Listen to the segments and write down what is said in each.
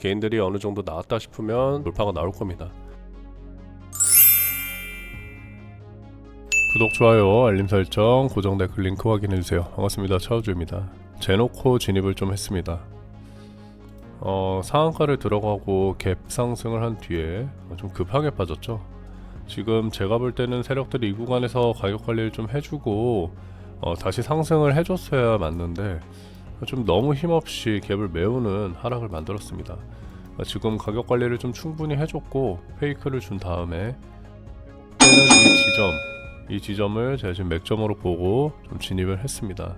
개인들이 어느 정도 나왔다 싶으면 돌파가 나올 겁니다. 구독, 좋아요, 알림 설정, 고정 댓글 링크 확인해 주세요. 반갑습니다. 차우주입니다. 제노코 진입을 좀 했습니다. 어, 상한가를 들어가고 갭 상승을 한 뒤에 좀 급하게 빠졌죠. 지금 제가 볼 때는 세력들이 이 구간에서 가격 관리를 좀 해주고 어, 다시 상승을 해줬어야 맞는데 좀 너무 힘없이 갭을 메우는 하락을 만들었습니다. 어, 지금 가격 관리를 좀 충분히 해줬고 페이크를 준 다음에 이 지점, 이 지점을 제가 지금 맥점으로 보고 좀 진입을 했습니다.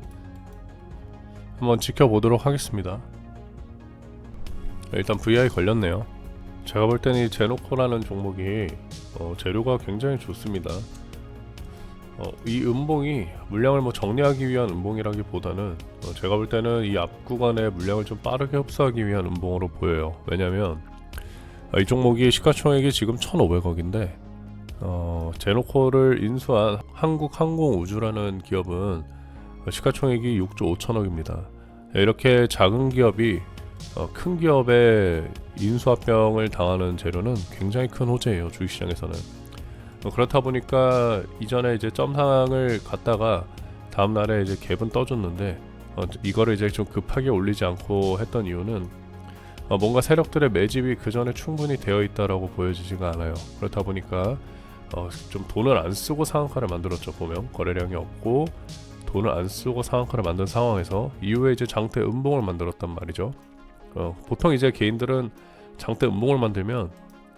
한번 지켜보도록 하겠습니다. 일단 VI 걸렸네요. 제가 볼 때는 이 제노코라는 종목이 어, 재료가 굉장히 좋습니다. 어, 이 음봉이 물량을 뭐 정리하기 위한 음봉이라기보다는 어, 제가 볼 때는 이 앞 구간의 물량을 좀 빠르게 흡수하기 위한 음봉으로 보여요. 왜냐면 어, 이 종목이 시가총액이 지금 1,500억인데 어, 제노코를 인수한 한국항공우주라는 기업은 어, 시가총액이 6조 5천억입니다. 이렇게 작은 기업이 어, 큰 기업의 인수합병을 당하는 재료는 굉장히 큰 호재예요 주식시장에서는 어, 그렇다 보니까 이전에 이제 점상을 갔다가 다음 날에 이제 갭은 떠줬는데 어, 이거를 이제 좀 급하게 올리지 않고 했던 이유는 어, 뭔가 세력들의 매집이 그 전에 충분히 되어 있다라고 보여지지가 않아요 그렇다 보니까 어, 좀 돈을 안 쓰고 상한가를 만들었죠 보면 거래량이 없고 돈을 안 쓰고 상한가를 만든 상황에서 이후에 이제 장대 음봉을 만들었단 말이죠. 어, 보통 이제 개인들은 장대 음봉을 만들면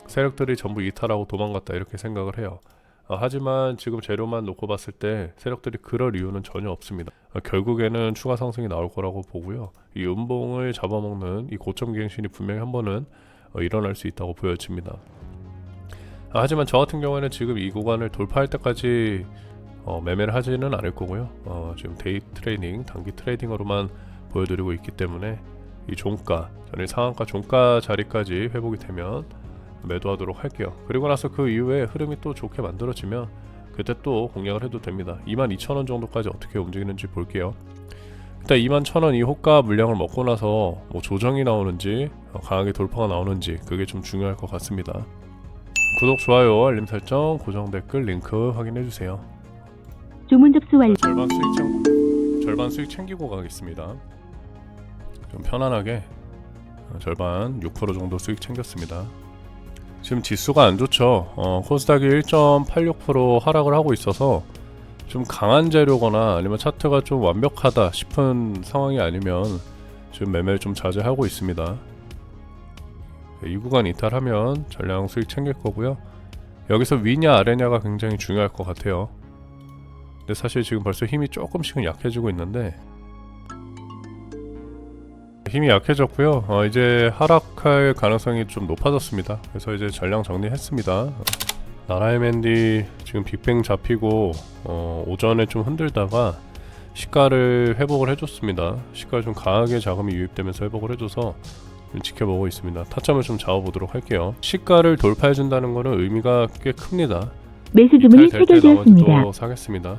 세력들이 전부 이탈하고 도망갔다 이렇게 생각을 해요. 어, 하지만 지금 재료만 놓고 봤을 때 세력들이 그럴 이유는 전혀 없습니다. 어, 결국에는 추가 상승이 나올 거라고 보고요. 이 음봉을 잡아먹는 이 고점 기행신이 분명히 한 번은 어, 일어날 수 있다고 보여집니다. 아, 하지만 저 같은 경우에는 지금 이 구간을 돌파할 때까지 어, 매매를 하지는 않을 거고요. 어, 지금 데이 트레이딩, 단기 트레이딩으로만 보여드리고 있기 때문에 이 종가, 전일 상한가 종가 자리까지 회복이 되면 매도하도록 할게요. 그리고 나서 그 이후에 흐름이 또 좋게 만들어지면 그때 또 공략을 해도 됩니다. 22,000원 정도까지 어떻게 움직이는지 볼게요. 일단 21,000원 이 호가 물량을 먹고 나서 뭐 조정이 나오는지 어, 강하게 돌파가 나오는지 그게 좀 중요할 것 같습니다. 구독, 좋아요, 알림 설정, 고정 댓글 링크 확인해 주세요. 주문 접수 완료. 절반 수익 챙 절반 수익 챙기고 가겠습니다. 좀 편안하게 어, 절반 6% 정도 수익 챙겼습니다. 지금 지수가 안 좋죠. 어, 코스닥이 1.86% 하락을 하고 있어서 좀 강한 재료거나 아니면 차트가 좀 완벽하다 싶은 상황이 아니면 지금 매매를 좀 자제하고 있습니다. 네, 이 구간 이탈하면 전량 수익 챙길 거고요. 여기서 위냐 아래냐가 굉장히 중요할 것 같아요. 근데 사실 지금 벌써 힘이 조금씩은 약해지고 있는데 힘이 약해졌고요. 어, 이제 하락할 가능성이 좀 높아졌습니다. 그래서 이제 전량 정리했습니다. 나라의 맨디 지금 빅뱅 잡히고 어, 오전에 좀 흔들다가 시가를 회복을 해줬습니다. 시가 좀 강하게 자금이 유입되면서 회복을 해줘서 좀 지켜보고 있습니다. 타점을 좀 잡아보도록 할게요. 시가를 돌파해준다는 것은 의미가 꽤 큽니다. 매수 주문이 체결되었습니다. 사겠습니다.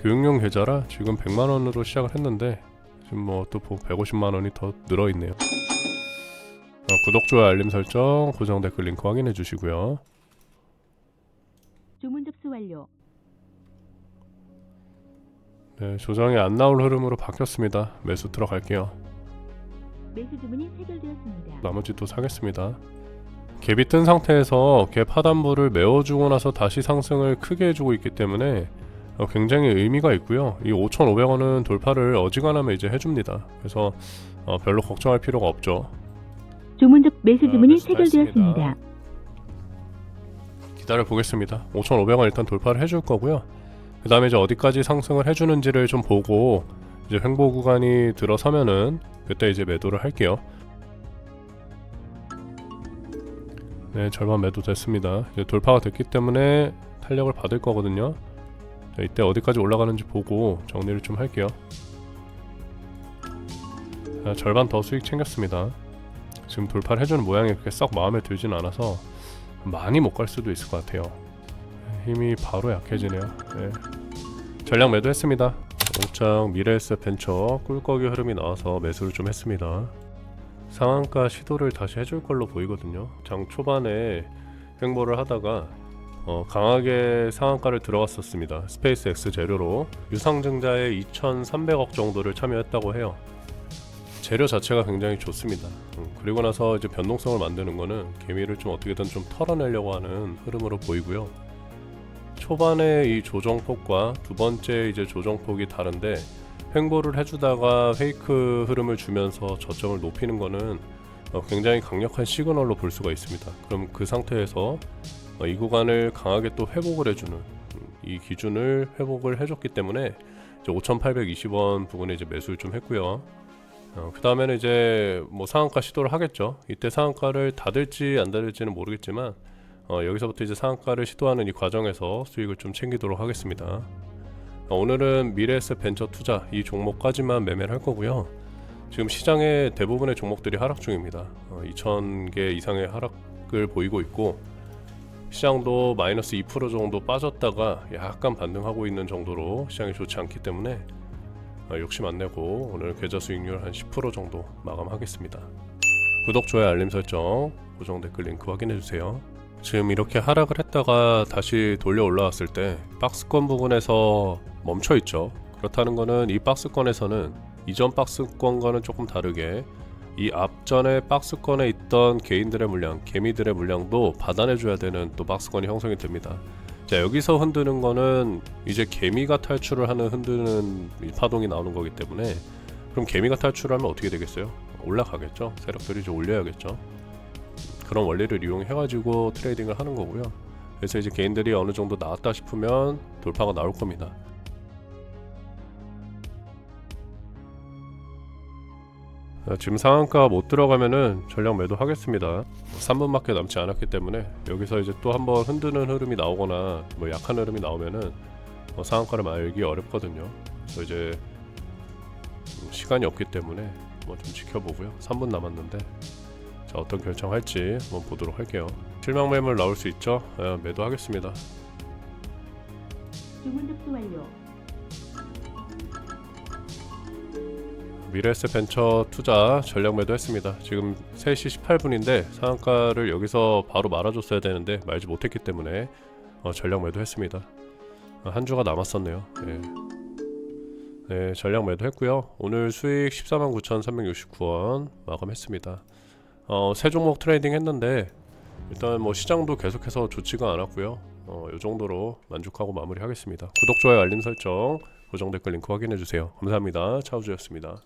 교육용 계좌라 지금 100만 원으로 시작을 했는데 지금 뭐 또 150만 원이 더 늘어 있네요. 어, 구독, 좋아요, 알림 설정, 고정 댓글 링크 확인해 주시고요. 주문 접수 완료. 네, 조정이 안 나올 흐름으로 바뀌었습니다. 매수 들어갈게요. 매수 주문이 체결되었습니다. 나머지도 사겠습니다. 갭이 뜬 상태에서 갭 하단부를 메워주고 나서 다시 상승을 크게 해주고 있기 때문에 어, 굉장히 의미가 있고요. 이 5,500원은 돌파를 어지간하면 이제 해줍니다. 그래서 어, 별로 걱정할 필요가 없죠. 주문 접 매수 아, 주문이 다 체결되었습니다. 기다려 보겠습니다. 5,500원 일단 돌파를 해줄 거고요. 그 다음에 이제 어디까지 상승을 해주는지를 좀 보고 이제 횡보 구간이 들어서면은 그때 이제 매도를 할게요. 네, 절반 매도 됐습니다. 이제 돌파가 됐기 때문에 탄력을 받을 거거든요. 네, 이때 어디까지 올라가는지 보고 정리를 좀 할게요. 자, 절반 더 수익 챙겼습니다. 지금 돌파를 해주는 모양이 그렇게 썩 마음에 들진 않아서 많이 못 갈 수도 있을 것 같아요. 힘이 바로 약해지네요. 네. 전량 매도했습니다. 옥장 미래에스 벤처 꿀꺽이 흐름이 나와서 매수를 좀 했습니다. 상한가 시도를 다시 해줄 걸로 보이거든요. 장 초반에 횡보를 하다가 어, 강하게 상한가를 들어갔었습니다. 스페이스 X 재료로 유상증자에 2,300억 정도를 참여했다고 해요. 재료 자체가 굉장히 좋습니다. 음, 그리고 나서 이제 변동성을 만드는 거는 개미를 좀 어떻게든 좀 털어내려고 하는 흐름으로 보이고요. 초반에 이 조정폭과 두 번째 이제 조정폭이 다른데 횡보를 해주다가 페이크 흐름을 주면서 저점을 높이는 거는 어, 굉장히 강력한 시그널로 볼 수가 있습니다. 그럼 그 상태에서 어, 이 구간을 강하게 또 회복을 해주는 음, 이 기준을 회복을 해줬기 때문에 이제 5,820원 부분에 이제 매수를 좀 했고요. 어, 그 다음에는 이제 뭐 상한가 시도를 하겠죠. 이때 상한가를 닫을지 안 닫을지는 모르겠지만 어, 여기서부터 이제 상한가를 시도하는 이 과정에서 수익을 좀 챙기도록 하겠습니다. 어, 오늘은 미래에셋 벤처 투자 이 종목까지만 매매를 할 거고요. 지금 시장의 대부분의 종목들이 하락 중입니다. 어, 2,000개 이상의 하락을 보이고 있고 시장도 마이너스 2% 정도 빠졌다가 약간 반등하고 있는 정도로 시장이 좋지 않기 때문에 어, 욕심 안 내고 오늘 계좌 수익률 한 10% 정도 마감하겠습니다. 구독, 좋아요, 알림 설정, 고정 댓글 링크 확인해 주세요. 지금 이렇게 하락을 했다가 다시 돌려 올라왔을 때 박스권 부분에서 멈춰 있죠. 그렇다는 거는 이 박스권에서는 이전 박스권과는 조금 다르게 이 앞전에 박스권에 있던 개인들의 물량, 개미들의 물량도 받아내줘야 되는 또 박스권이 형성이 됩니다. 자 여기서 흔드는 거는 이제 개미가 탈출을 하는 흔드는 이 파동이 나오는 거기 때문에 그럼 개미가 탈출하면 어떻게 되겠어요? 올라가겠죠. 세력들이 이제 올려야겠죠. 그런 원리를 이용해가지고 트레이딩을 하는 거고요. 그래서 이제 개인들이 어느 정도 나왔다 싶으면 돌파가 나올 겁니다. 지금 상한가 못 들어가면은 전량 매도하겠습니다. 3분밖에 남지 않았기 때문에 여기서 이제 또 한번 흔드는 흐름이 나오거나 뭐 약한 흐름이 나오면은 어, 상한가를 말기 어렵거든요. 그래서 이제 음, 시간이 없기 때문에 뭐 좀 지켜보고요. 3분 남았는데 자 어떤 결정할지 한번 보도록 할게요. 실명 매물 나올 수 있죠? 예, 매도하겠습니다. 주문 접수 완료. 미래에셋 벤처 투자 전략 매도했습니다. 지금 3시 18분인데 상한가를 여기서 바로 말아줬어야 되는데 말지 못했기 때문에 어, 전략 매도했습니다. 어, 한 주가 남았었네요. 네. 네, 전략 매도했고요. 오늘 수익 149,369원 마감했습니다. 어, 세 종목 트레이딩 했는데 일단 뭐 시장도 계속해서 좋지가 않았고요. 어, 이 정도로 만족하고 마무리하겠습니다. 구독, 좋아요, 알림 설정, 고정 댓글 링크 확인해 주세요. 감사합니다. 차우주였습니다.